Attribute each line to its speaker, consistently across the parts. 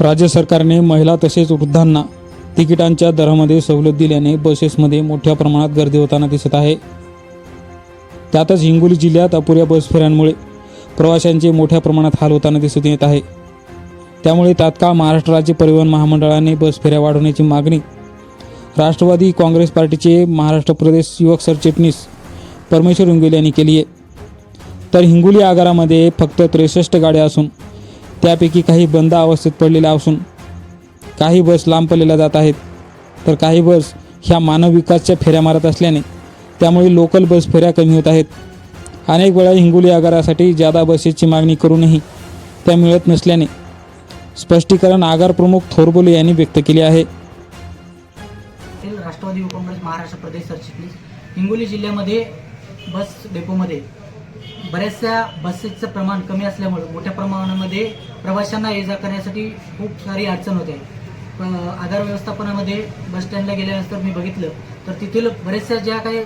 Speaker 1: राज्य सरकारने महिला तसेच वृद्धांना तिकिटांच्या दरामध्ये सवलत दिल्याने बसेसमध्ये मोठ्या प्रमाणात गर्दी होताना दिसत आहे. त्यातच हिंगोली जिल्ह्यात अपुऱ्या बस फेऱ्यांमुळे प्रवाशांचे मोठ्या प्रमाणात हाल होताना दिसून येत आहे. त्यामुळे तात्काळ महाराष्ट्र राज्य परिवहन महामंडळाने बस फेऱ्या वाढवण्याची मागणी राष्ट्रवादी काँग्रेस पार्टीचे महाराष्ट्र प्रदेश युवक सरचिटणीस परमेश्वर हिंगोली यांनी केली आहे. तर हिंगोली आगारामध्ये फक्त त्रेसष्ट गाड्या असून त्यापैकी काही बंद अवस्थेत पडलेल्या असून काही बस लांब पल्ल्याला जात आहेत. तर काही बस ह्या मानव विकासच्या फेऱ्या मारत असल्याने त्यामुळे लोकल बस फेऱ्या कमी होत आहेत. अनेक वेळा हिंगोली आगारासाठी जादा बसेसची मागणी करूनही त्या मिळत नसल्याने स्पष्टीकरण आगार प्रमुख थोरबोले यांनी व्यक्त केले आहे.
Speaker 2: राष्ट्रवादी काँग्रेस महाराष्ट्र प्रदेश सरचिटणीस. हिंगोली जिल्ह्यामध्ये बस डेपोमध्ये बऱ्याचशा बसेसचं प्रमाण कमी असल्यामुळे मोठ्या प्रमाणामध्ये प्रवाशांना ये जा करण्यासाठी खूप सारी अडचण होते. आधार व्यवस्थापनामध्ये बस स्टँडला गेल्यानंतर मी बघितलं तर तेथील बऱ्याचशा ज्या काही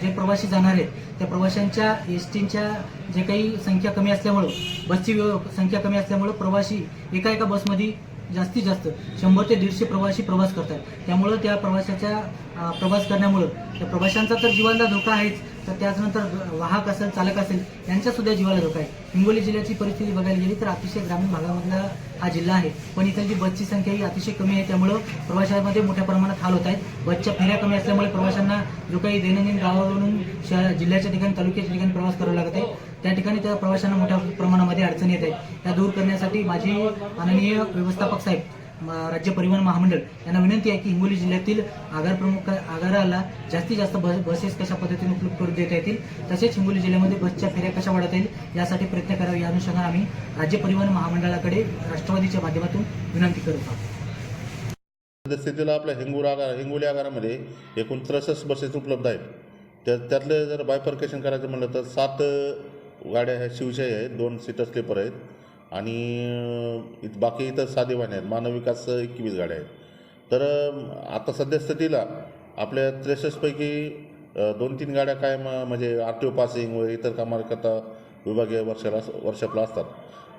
Speaker 2: जे प्रवासी जाणार आहेत त्या प्रवाशांच्या एस टीच्या जे काही संख्या कमी असल्यामुळं बसची व्यव- संख्या कमी असल्यामुळं प्रवासी एका एका बसमध्ये जास्तीत जास्त शंभर ते दीडशे प्रवासी प्रवास करतात. त्यामुळं त्या प्रवाशाच्या प्रवास करण्यामुळं त्या प्रवाशांचा तर जीवाला धोका आहेच तर त्याचनंतर वाहक असेल चालक असेल यांच्या सुद्धा जीवाला धोका आहे. हिंगोली जिल्ह्याची परिस्थिती बघायला गेली तर अतिशय ग्रामीण भागामधला हा जिल्हा आहे. पण इथली बसची संख्या ही अतिशय कमी आहे. त्यामुळं प्रवाशांमध्ये मोठ्या प्रमाणात हाल होत आहेत. बसच्या फेऱ्या कमी असल्यामुळे प्रवाशांना जो काही दैनंदिन गावावरून शहर जिल्ह्याच्या ठिकाणी तालुक्याच्या ठिकाणी प्रवास करावा लागत आहे. त्या ठिकाणी त्या प्रवाशांना मोठ्या प्रमाणामध्ये अडचणी येत आहेत. त्या दूर करण्यासाठी माझे माननीय व्यवस्थापक साहेब राज्य परिवहन महामंडळ यांना विनंती आहे की हिंगोली जिल्ह्यातील आगार प्रमुख आगाराला जास्तीत जास्त बस बसेस कशा पद्धतीने उपलब्ध करून देता येतील? तसेच हिंगोली जिल्ह्यामध्ये बसच्या फेऱ्या कशा वाढवता येईल? यासाठी प्रयत्न करावे. या अनुषंगाने आम्ही राज्य परिवहन महामंडळाकडे राष्ट्रवादीच्या माध्यमातून विनंती करत आहोत
Speaker 3: सद्यस्थितीला आपल्या हिंगोली आगार हिंगोली आगारामध्ये एकूण त्रेसष्ट बसेस उपलब्ध आहेत. त्या त्यातले जर बायफर्केशन करायचं म्हणलं तर सात गाड्या ह्या शिवशाही आहेत दोन सीटर स्लीपर आहेत. आणि इत- बाकी इतर साधे वाहने आहेत. मानव विकास एकवीस गाड्या आहेत. तर आता सद्यस्थितीला आपल्या त्रेसष्टपैकी दोन तीन गाड्या काय म- म्हणजे आर टी ओ पासिंग व इतर कामाकरता विभागीय वर्षाला वर्षापला असतात.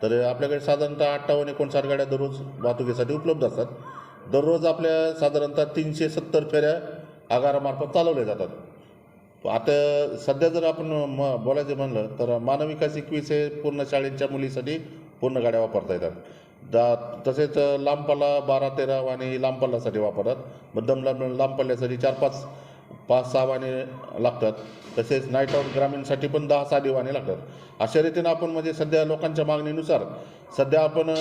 Speaker 3: तर आपल्याकडे साधारणतः अठ्ठावन्न एकोणसाठ गाड्या दररोज वाहतुकीसाठी उपलब्ध असतात. दररोज आपल्या साधारणतः तीनशे सत्तर फेऱ्या आगारामार्फत चालवल्या जातात. आता सध्या जर आपण म बोलायचं म्हणलं तर मानव विकास एकवीस हे पूर्ण शाळेच्या मुलीसाठी पूर्ण गाड्या वापरता येतात. दा तसेच लांब पल्ला बारा तेरा वाहने लांब पल्ल्यासाठी वापरतात. मध्यम लांब लांब पल्ल्यासाठी चार पाच पाच सहा वाहने लागतात. तसेच नाईट आउट ग्रामीणसाठी पण दहा सहा वाहने लागतात. अशा रीतीनं आपण म्हणजे सध्या लोकांच्या मागणीनुसार सध्या आपण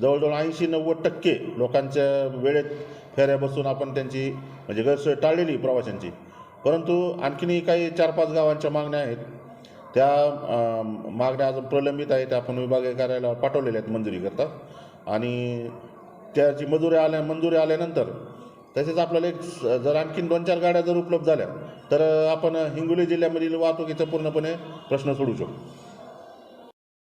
Speaker 3: जवळजवळ ऐंशी नव्वद टक्के लोकांच्या वेळेत फेऱ्या बसून आपण त्यांची म्हणजे गैरसोय टाळलेली प्रवाशांची. परंतु आणखीनही काही चार पाच गावांच्या मागण्या आहेत. त्या मागण्या अजून प्रलंबित आहेत त्या आपण विभागीय कार्यालयावर पाठवलेल्या आहेत मंजुरीकरता आणि त्याची मंजुरी आल्या मंजुरी आल्यानंतर तसेच आपल्याला एक जर आणखीन दोन चार गाड्या जर उपलब्ध झाल्या तर आपण हिंगोली जिल्ह्यामधील वाहतुकीचा पूर्णपणे प्रश्न सोडू शकतो